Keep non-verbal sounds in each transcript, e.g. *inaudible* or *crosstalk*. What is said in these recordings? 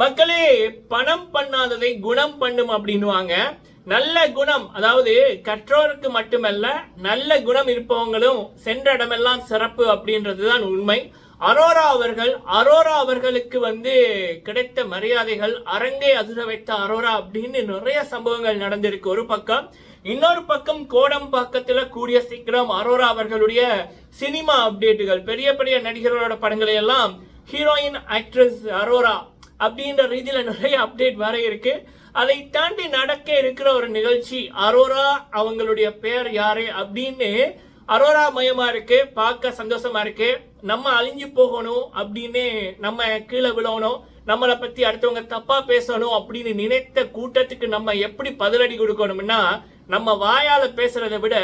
மக்களே பணம் பண்ணாததை குணம் பண்ணும் அப்படின்னுவாங்க. நல்ல குணம் அதாவது கற்றோருக்கு மட்டுமல்ல நல்ல குணம் இருப்பவங்களும் சென்ற இடமெல்லாம் சிறப்பு அப்படின்றதுதான் உண்மை. அரோரா அவர்கள் அரோரா அவர்களுக்கு வந்து கிடைத்த மரியாதைகள் அரங்கை அதிர வைத்த அரோரா அப்படின்னு நிறைய சம்பவங்கள் நடந்திருக்கு. ஒரு பக்கம் இன்னொரு பக்கம் கோடம்பாக்கத்துல கூடிய சீக்கிரம் அரோரா அவர்களுடைய சினிமா அப்டேட்டுகள் பெரிய பெரிய நடிகர்களோட படங்களை எல்லாம் ஹீரோயின் ஆக்ட்ரஸ் அரோரா அப்படின்ற ரீதியில் நிறைய அப்டேட் வர இருக்கு. அதை தாண்டி நடக்க இருக்கிற ஒரு நிகழ்ச்சி அரோரா அவங்களுடைய பேர் யாரு அப்படின்னு அரோரா மயமா இருக்கு பார்க்க சந்தோஷமா இருக்கு. நம்ம அழிஞ்சு போகணும் அப்படின்னு நம்ம கீழே விழணும். நம்மளை பத்தி அடுத்தவங்க தப்பா பேசணும் அப்படின்னு நினைத்த கூட்டத்துக்கு நம்ம எப்படி பதிலடி கொடுக்கணும்னா நம்ம வாயால பேசுறதை விட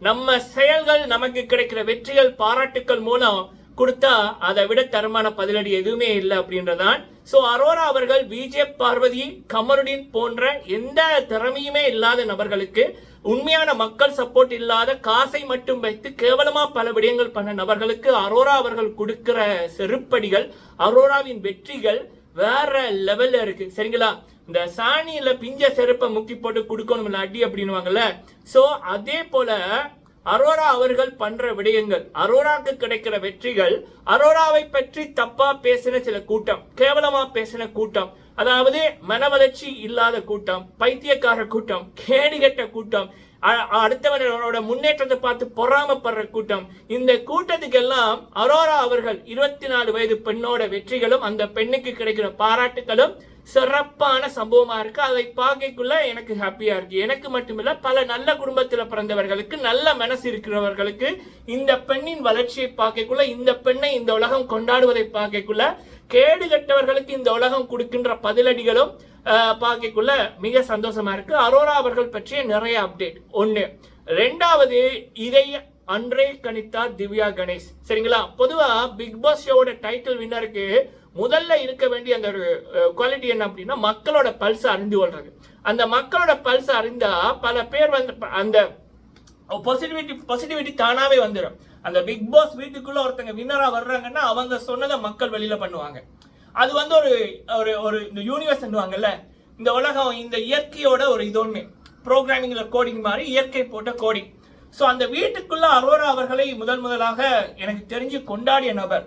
நம்ம செயல்கள் நமக்கு கிடைக்கிற வெற்றிகள் பாராட்டுக்கள் மூலம் கொடுத்தா அதை விட தரமான பதிலடி எதுவுமே இல்லை அப்படின்றதான் ஸோ அரோரா அவர்கள் விஜே பார்வதி கமருடின் போன்ற எந்த திறமையுமே இல்லாத நபர்களுக்கு உண்மையான மக்கள் சப்போர்ட் இல்லாத காசை மட்டும் வைத்து கேவலமா பல விடயங்கள் பண்ண நபர்களுக்கு அரோரா அவர்கள் கொடுக்கிற செருப்படிகள் அரோராவின் வெற்றிகள் வேற லெவல்ல இருக்கு. சரிங்களா? இந்த சாணியில பிஞ்ச செருப்பை முக்கி போட்டு கொடுக்கணும் அடி அப்படின்வாங்கல்ல ஸோ அதே போல அரோரா அவர்கள் பண்ற விடயங்கள் அரோராக்கு கிடைக்கிற வெற்றிகள் அரோராவை பற்றி தப்பா பேசின சில கூட்டம் கேவலமா பேசின கூட்டம் அதாவது மனவளர்ச்சி இல்லாத கூட்டம் பைத்தியக்கார கூட்டம் கேடுகெட்ட கூட்டம் அடுத்தவனோட முன்னேற்றத்தை பார்த்து பொறாமப்படுற கூட்டம். இந்த கூட்டத்துக்கெல்லாம் அரோரா அவர்கள் இருபத்தி நாலு வயது பெண்ணோட வெற்றிகளும் அந்த பெண்ணுக்கு கிடைக்கிற பாராட்டுகளும் சிறப்பான சம்பவமா இருக்கு. அதை பார்க்கக்குள்ள எனக்கு ஹாப்பியா இருக்கு. எனக்கு மட்டுமில்ல பல நல்ல குடும்பத்தில் பிறந்தவர்களுக்கு நல்ல மனசு இருக்கிறவர்களுக்கு இந்த பெண்ணின் வளர்ச்சியை பார்க்கக்குள்ள இந்த பெண்ணை இந்த உலகம் கொண்டாடுவதை பார்க்கக்குள்ள கேடு கட்டவர்களுக்கு இந்த உலகம் கொடுக்கின்ற பதிலடிகளும் பார்க்கக்குள்ள மிக சந்தோஷமா இருக்கு. அரோரா அவர்கள் பற்றிய நிறைய அப்டேட் ஒன்று ரெண்டாவது இதை அன்றே கணித்தார் திவ்யா கணேஷ். சரிங்களா? பொதுவா பிக் பாஸ் ஷோவோட டைட்டில் வின்னருக்கு முதல்ல இருக்க வேண்டிய அந்த ஒரு குவாலிட்டி என்ன அப்படின்னா மக்களோட பல்ஸ் அறிந்து கொள்றது. அந்த மக்களோட பல்ஸ் அறிந்தா பல பேர் வந்து அந்த பாசிட்டிவிட்டி பாசிட்டிவிட்டி தானாவே வந்துடும் அந்த பிக் பாஸ் வீட்டுக்குள்ள ஒருத்தங்க வின்னரா வர்றாங்கன்னா அவங்க சொன்னதை மக்கள் வெளியில பண்ணுவாங்க. அது வந்து ஒரு ஒரு ஒரு இந்த யூனிவர்ஸ்ன்னுவாங்கல்ல இந்த உலகம் இந்த இயற்கையோட ஒரு இது ஒன்று ப்ரோக்ராமிங்கில் கோடிங் மாதிரி இயற்கை போட்ட கோடிங் ஸோ அந்த வீட்டுக்குள்ள அரோரா அவர்களை முதல் முதலாக எனக்கு தெரிஞ்சு கொண்டாடிய நபர்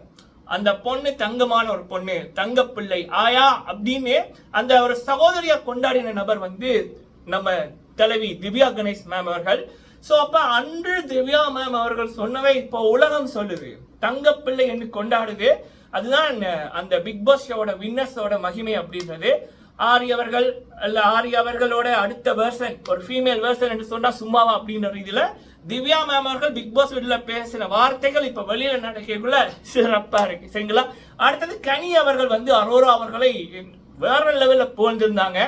அந்த பொண்ணு தங்கமான ஒரு பொண்ணு தங்க பிள்ளை ஆயா அப்படின்னு அந்த ஒரு சகோதரியா கொண்டாடின நபர் வந்து நம்ம தலைவி திவ்யா கணேஷ் மேம் அவர்கள். ஸோ அப்ப அன்று திவ்யா மேம் அவர்கள் சொன்னவை இப்போ உலகம் சொல்லுது. தங்க பிள்ளை என்று கொண்டாடுது. அதுதான் அந்த பிக் பாஸ் ஷோட வின்னர்ஸோட மகிமை அப்படின்றது. ஆரி அவர்கள் அல்ல ஆரி அவர்களோட அடுத்த வேர்சன் ஒரு ஃபீமேல் வேர்சன் என்று சொன்னா சும்மாவா அப்படின்ற ரீதியில திவ்யா மேம் அவர்கள் பிக் பாஸ் வீட்டுல பேசின வார்த்தைகள் இப்ப வெளியில நடக்கக்குள்ள சிறப்பா இருக்கு. சரிங்களா? அடுத்தது கனி அவர்கள் வந்து அரோரா அவர்களை வேற லெவல்ல புகழ்ந்திருந்தாங்க.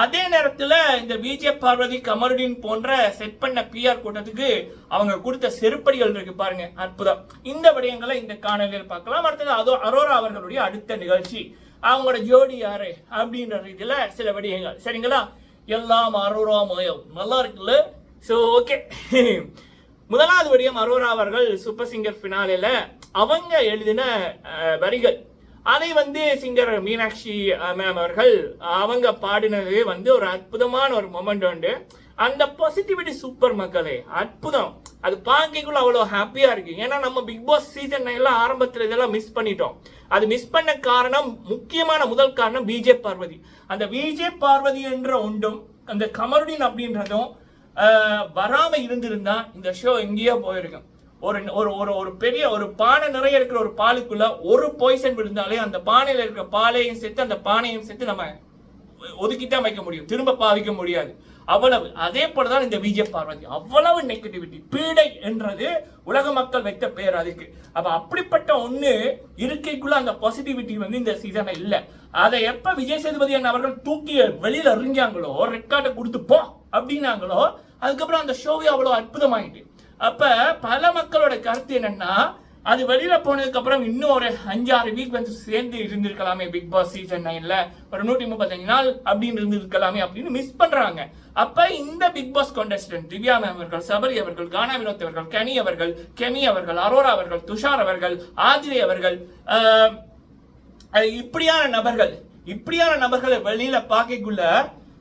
அதே நேரத்தில் இந்த விஜய் பார்வதி கமருடின் போன்ற செட் பண்ண பிஆர் கூட்டத்துக்கு அவங்க கொடுத்த செருப்படிகள் இருக்கு பாருங்க. அற்புதம். இந்த விடயங்களை இந்த காணொலியில் பார்க்கலாம். அடுத்தது அதோ அரோரா அவர்களுடைய அடுத்த நிகழ்ச்சி. அவங்களோட ஜோடி யாரு? அப்படின்ற ரீதியில சில விடயங்கள். சரிங்களா? எல்லாம் அரோரா மயம் நல்லா இருக்குல்ல? ஸோ ஓகே *laughs* முதலாவது விடயம் அரோரா அவர்கள் சூப்பர் சிங்கர் பினாலில் அவங்க எழுதின வரிகள். அதை வந்து சிங்கர் மீனாட்சி மேம் அவர்கள் அவங்க பாடினது வந்து ஒரு அற்புதமான ஒரு மொமெண்ட் உண்டு. அந்த பாசிட்டிவிட்டி சூப்பர் மக்களே அற்புதம். அது பார்க்கக்குள்ள அவ்வளோ ஹாப்பியா இருக்கு. ஏன்னா நம்ம பிக் பாஸ் சீசன் எல்லாம் ஆரம்பத்தில் இதெல்லாம் மிஸ் பண்ணிட்டோம். அது மிஸ் பண்ண காரணம் முக்கியமான முதல் காரணம் பிஜே பார்வதி அந்த விஜே பார்வதி என்ற ஒன்றும் அந்த கமருடீன் அப்படின்றதும் வராமல் வராம இருந்திருந்தா இந்த ஷோ எங்கேயோ போயிருக்கும். ஒரு ஒரு ஒரு ஒரு பெரிய ஒரு பானை நிறைய இருக்கிற ஒரு பாலுக்குள்ள ஒரு பாய்சன் விழுந்தாலே அந்த பானையில் இருக்கிற பாலையும் சேர்த்து அந்த பானையும் சேர்த்து நம்ம ஒதுக்கித்தான் வைக்க முடியும். திரும்ப பாவிக்க முடியாது. அவ்வளவு. அதே போலதான் இந்த விஜய பார்வதி. அவ்வளவு நெகட்டிவிட்டி பீடை என்றது உலக மக்கள் வைத்த பேர் அதுக்கு. அப்ப அப்படிப்பட்ட ஒண்ணு இருக்கைக்குள்ள அந்த பாசிட்டிவிட்டி வந்து இந்த சீசன்ல இல்ல. அதை எப்ப விஜய் சேதுபதி அண்ணா அவர்கள் தூக்கி வெளியில எறிஞ்சாங்களோ ரெக்கார்டை கொடுத்து போ அப்படின்னாங்களோ அதுக்கப்புறம் அந்த ஷோவே அவ்வளவு அற்புதமாயிட்டு. அப்ப பல மக்களோட கருத்து என்னன்னா அது வெளியில போனதுக்கு அப்புறம் இன்னும் ஒரு அஞ்சாறு வீக் வந்து சேர்ந்து இருந்திருக்கலாமே பிக் பாஸ் சீசன் நைன்ல ஒரு நூற்றி முப்பத்தஞ்சு நாள் அப்படின்னு இருந்திருக்கலாமே அப்படின்னு மிஸ் பண்றாங்க. அப்ப இந்த Bigg Boss contestant Divya ma'am அவர்கள் சபரி அவர்கள் கானா வினோத் அவர்கள் கனி அவர்கள் கெமி அவர்கள் அரோரா அவர்கள் துஷார் அவர்கள் ஆதிரி அவர்கள் இப்படியான நபர்கள் இப்படியான நபர்களை வெளியில பார்க்கக்குள்ள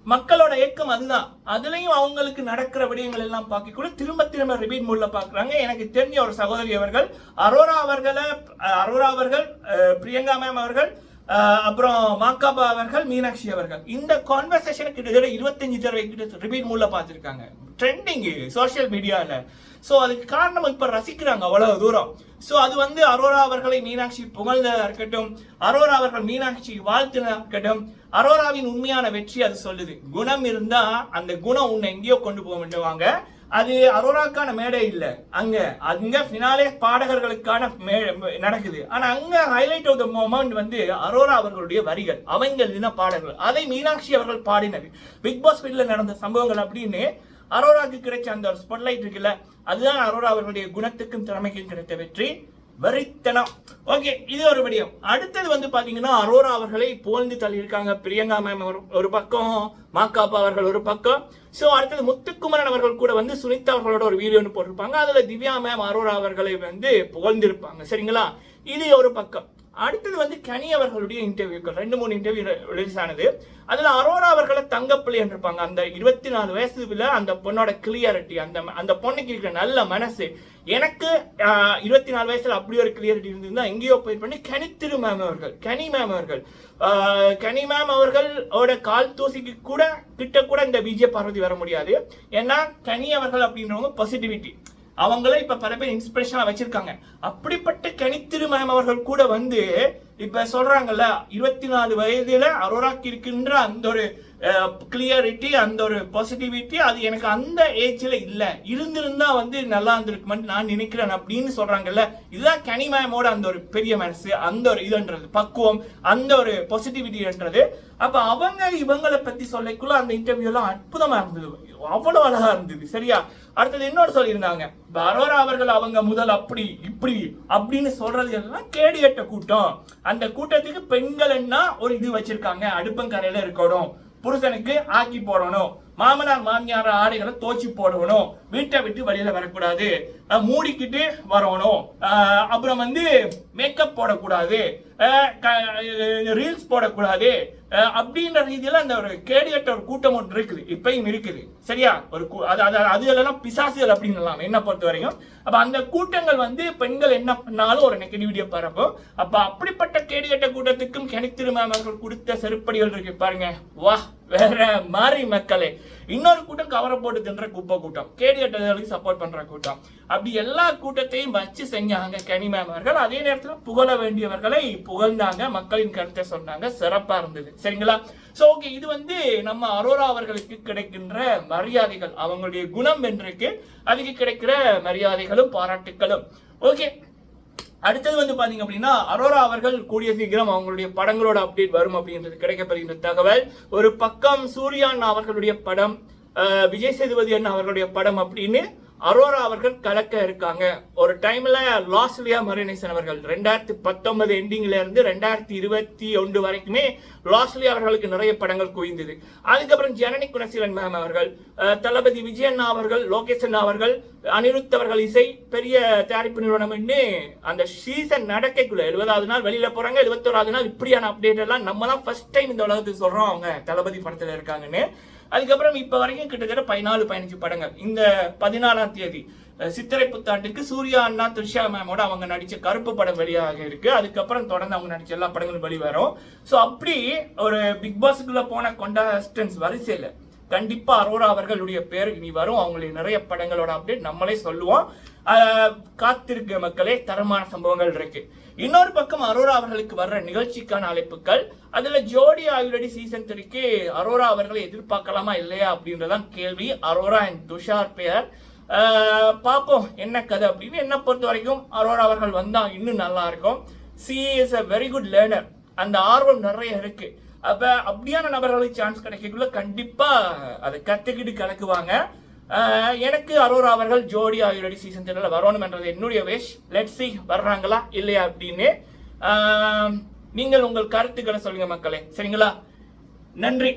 மக்களோட ஏக்கம் அதுதான். அதுலயும் அவங்களுக்கு நடக்கிற விடயங்கள் எல்லாம் பார்க்கக்குள்ள திரும்ப திரும்ப ரிபீட் மூட்ல பாக்குறாங்க. எனக்கு தெரிஞ்ச ஒரு சகோதரி அவர்கள் அரோரா அவர்களை அரோரா அவர்கள் பிரியங்கா மேம் அவர்கள் அப்புறம் மாக்காபா அவர்கள் மீனாட்சி அவர்கள். இந்த கான்வர்சேஷன் கிட்டத்தட்ட இருபத்தஞ்சு தடவை கிட்ட ரிபீட் மூட்ல பார்த்துருக்காங்க ட்ரெண்டிங் சோஷியல் மீடியால ஸோ அதுக்கு காரணம் இப்போ ரசிக்கிறாங்க அவ்வளவு தூரம். ஸோ அது வந்து அரோரா அவர்களை மீனாட்சி புகழ்ந்ததா இருக்கட்டும் அரோரா அவர்கள் மீனாட்சி வாழ்த்துனதா இருக்கட்டும் அரோராவின் உண்மையான வெற்றி அது சொல்லுது. குணம் இருந்தா அந்த குணம் உன்னை எங்கேயோ கொண்டு போக வேண்டுவாங்க அது அரோராக்கான மேடை இல்ல. அங்க அங்க ஃபினாலே பாடகர்களுக்கான மே- நடக்குது. ஆனா அங்க ஹைலைட் ஆஃப் த மொமெண்ட் வந்து அரோரா அவர்களுடைய வரிகள் அவங்க எழுதின பாடல்கள். அதை மீனாட்சி அவர்கள் பாடினது பிக் பாஸ் வீட்டில் நடந்த சம்பவங்கள் அப்படின்னு அரோராக்கு கிடைச்ச அந்த ஸ்பாட்லைட் இருக்குல்ல அதுதான் அரோரா அவர்களுடைய குணத்துக்கும் திறமைக்கும் கிடைத்த வெற்றி. வெறித்தனம். ஓகே இது ஒரு விடயம் அடுத்தது வந்து பார்த்தீங்கன்னா அரோரா அவர்களை புகழ்ந்து தள்ளியிருக்காங்க. பிரியங்கா மேம் ஒரு ஒரு பக்கம் மாக்காப்பா அவர்கள் ஒரு பக்கம். ஸோ அடுத்தது முத்துக்குமரன் அவர்கள் கூட வந்து சுனிதா அவர்களோட ஒரு வீடியோ ஒன்று போட்டிருப்பாங்க. அதில் திவ்யா மேம் அரோரா அவர்களை வந்து புகழ்ந்திருப்பாங்க. சரிங்களா? இது ஒரு பக்கம். அடுத்தது வந்து கனி அவர்களுடைய இன்டர்வியூக்கள் ரெண்டு மூணு இன்டர்வியூ ரிலீஸ் ஆனது. அதுல அரோரா அவர்களை தங்கப்பிள்ளை இருப்பாங்க அந்த இருபத்தி நாலு வயசுல அந்த பொண்ணோட கிளியாரிட்டி அந்த அந்த பொண்ணுக்கு இருக்கிற நல்ல மனசு. எனக்கு இருபத்தி நாலு வயசுல அப்படி ஒரு கிளியாரிட்டி இருந்திருந்தா எங்கேயோ போய் பண்ணி கனித்திரு மேம் அவர்கள் கனி மேம் அவர்கள். கனி மேம் அவர்களோட கால் தூசிக்கு கூட கிட்ட கூட இந்த விஜய பார்வதி வர முடியாது. ஏன்னா கனி அவர்கள் அப்படின்றவங்க பாசிட்டிவிட்டி அவங்கள இப்ப பல பேர் இன்ஸ்பிரேஷனா வச்சிருக்காங்க. அப்படிப்பட்ட கனித்திரு மேம் அவர்கள் கூட வந்து இப்ப சொல்றாங்கல்ல இருபத்தி நாலு வயதுல அரோராக்கு இருக்கின்ற அந்த ஒரு கிளியரிட்டி அந்த ஒரு பாசிட்டிவிட்டி அது எனக்கு அந்த ஏஜில் இல்லை. இருந்திருந்தா வந்து நல்லா இருந்திருக்குமென்னு நான் நினைக்கிறேன் அப்படின்னு சொல்கிறாங்கல்ல இதுதான் கனிமயமோட அந்த ஒரு பெரிய மனசு அந்த ஒரு இதுன்றது பக்குவம் அந்த ஒரு பாசிட்டிவிட்டின்றது அப்போ அவங்க இவங்களை பற்றி சொல்லக்குள்ள அந்த இன்டர்வியூலாம் அற்புதமாக இருந்தது. அவ்வளோ அழகாக இருந்தது சரியா? அடுத்தது இன்னொரு சொல்லியிருந்தாங்க பரோரா அவர்கள் அவங்க முதல் அப்படி இப்படி அப்படின்னு சொல்றது எல்லாம் கேடியட்ட கூட்டம். அந்த கூட்டத்துக்கு பெண்கள் என்ன ஒரு இது வச்சிருக்காங்க அடுப்பங்கரையில இருக்கணும். புருஷனுக்கு ஆக்கி போடணும். மாமனார் மாமியார் ஆடைகளை தோச்சி போடணும். வீட்டை விட்டு வெளியில வரக்கூடாது. மூடிக்கிட்டு வரணும். அப்புறம் வந்து மேக்கப் போடக்கூடாது. ரீல்ஸ் போடக்கூடாது. அஹ் அப்படின்ற ரீதியில் அந்த ஒரு கேடியட்ட ஒரு கூட்டம் ஒன்று இருக்குது. இப்பயும் இருக்குது. சரியா? ஒரு அது அது அது எல்லாம் பிசாசுகள் அப்படின்னு என்ன பொறுத்த வரைக்கும் அப்போ அந்த கூட்டங்கள் வந்து பெண்கள் என்ன பண்ணாலும் ஒரு நெகட்டிவிட்டியை பரப்பும் அப்ப அப்படிப்பட்ட கேடியட்ட கூட்டத்துக்கும் கிணத்திரு அவர்கள் கொடுத்த செருப்படிகள் இருக்கு பாருங்க. வா வேற மாதிரி மக்களே. இன்னொரு கூட்டம் கவரை போட்டு தின்ற குப்பை கூட்டம். கேடிகட்டர்களுக்கு சப்போர்ட் பண்ற கூட்டம். அப்படி எல்லா கூட்டத்தையும் வச்சு செஞ்சாங்க கனி அவர்கள். அதே நேரத்தில் புகழ வேண்டியவர்களை புகழ்ந்தாங்க. மக்களின் கருத்தை சொன்னாங்க. சிறப்பா இருந்தது. சரிங்களா? ஸோ ஓகே இது வந்து நம்ம அரோரா அவர்களுக்கு கிடைக்கின்ற மரியாதைகள். அவங்களுடைய குணம் என்றைக்கு அதுக்கு கிடைக்கிற மரியாதைகளும் பாராட்டுகளும் ஓகே அடுத்தது வந்து பாத்தீங்க அப்படின்னா அரோரா அவர்கள் கூடிய சீக்கிரம் அவங்களுடைய படங்களோட அப்டேட் வரும் அப்படின்றது கிடைக்கப்படுகின்ற தகவல். ஒரு பக்கம் சூர்யா அவர்களுடைய படம் அஹ், விஜய் சேதுபதி அண்ணா அவர்களுடைய படம் அப்படின்னு அரோரா அவர்கள் கலக்க இருக்காங்க. ஒரு டைம்ல லாஸ்லியா மரினேசன் அவர்கள் ரெண்டாயிரத்தி பத்தொன்பது எண்டிங்ல இருந்து ரெண்டாயிரத்தி இருபத்தி ஒன்று வரைக்குமே லாஸ்லியா அவர்களுக்கு நிறைய படங்கள் குவிந்தது. அதுக்கப்புறம் ஜனனி குணசீலன் மேம் அவர்கள் தளபதி விஜயண்ணா அவர்கள் லோகேஷன் அவர்கள் அனிருத் அவர்கள் இசை பெரிய தயாரிப்பு நிறுவனம்னு அந்த சீசன் நடக்கக்குள்ள எழுபதாவது நாள் வெளியில போறாங்க. எழுபத்தோராவது நாள் இப்படியான அப்டேட் எல்லாம் நம்ம தான் ஃபர்ஸ்ட் டைம் இந்த உலகத்துக்கு சொல்றோம் அவங்க தளபதி படத்துல இருக்காங்கன்னு. அதுக்கப்புறம் இப்போ வரைக்கும் கிட்டத்தட்ட பதினாலு பதினஞ்சு படங்கள். இந்த பதினாலாம் தேதி சித்திரை புத்தாண்டுக்கு சூர்யா அண்ணா த்ரிஷா மேமோட அவங்க நடித்த கருப்பு படம் வெளியாக இருக்கு. அதுக்கப்புறம் தொடர்ந்து அவங்க நடிச்ச எல்லா படங்களும் வெளிவரும். ஸோ அப்படி ஒரு பிக் பாஸுக்குள்ளே போன கொண்டாஸ்டன்ஸ் வரிசையில் கண்டிப்பா அரோரா அவர்களுடைய பேர் இனி வரும். அவங்களுடைய நிறைய படங்களோட அப்டேட் நம்மளே சொல்லுவோம். காத்திருக்க மக்களே தரமான சம்பவங்கள் இருக்கு. இன்னொரு பக்கம் அரோரா அவர்களுக்கு வர்ற நிகழ்ச்சிக்கான அழைப்புகள். அதுல ஜோடி ஆயுரடி சீசன் த்ரீக்கு அரோரா அவர்களை எதிர்பார்க்கலாமா இல்லையா அப்படின்றதான் கேள்வி. அரோரா அண்ட் துஷார் பெயர் பார்ப்போம் என்ன கதை அப்படின்னு. என்ன பொறுத்த வரைக்கும் அரோரா அவர்கள் வந்தா இன்னும் நல்லா இருக்கும். She is a very good learner அந்த ஆர்வம் நிறைய இருக்கு. அப்ப அப்படியான நபர்களுக்கு சான்ஸ் கிடைக்கக்குள்ள கண்டிப்பா அதை கத்துக்கிட்டு கலக்குவாங்க. எனக்கு அரோரா அவர்கள் ஜோடி ஆயுரடி சீசன் த்ரீல வரணும் என்றது என்னுடைய விஷ் லெட் சி வர்றாங்களா இல்லையா அப்படின்னு. நீங்கள் உங்கள் கருத்துக்களை சொல்லுங்க மக்களே. சரிங்களா? நன்றி.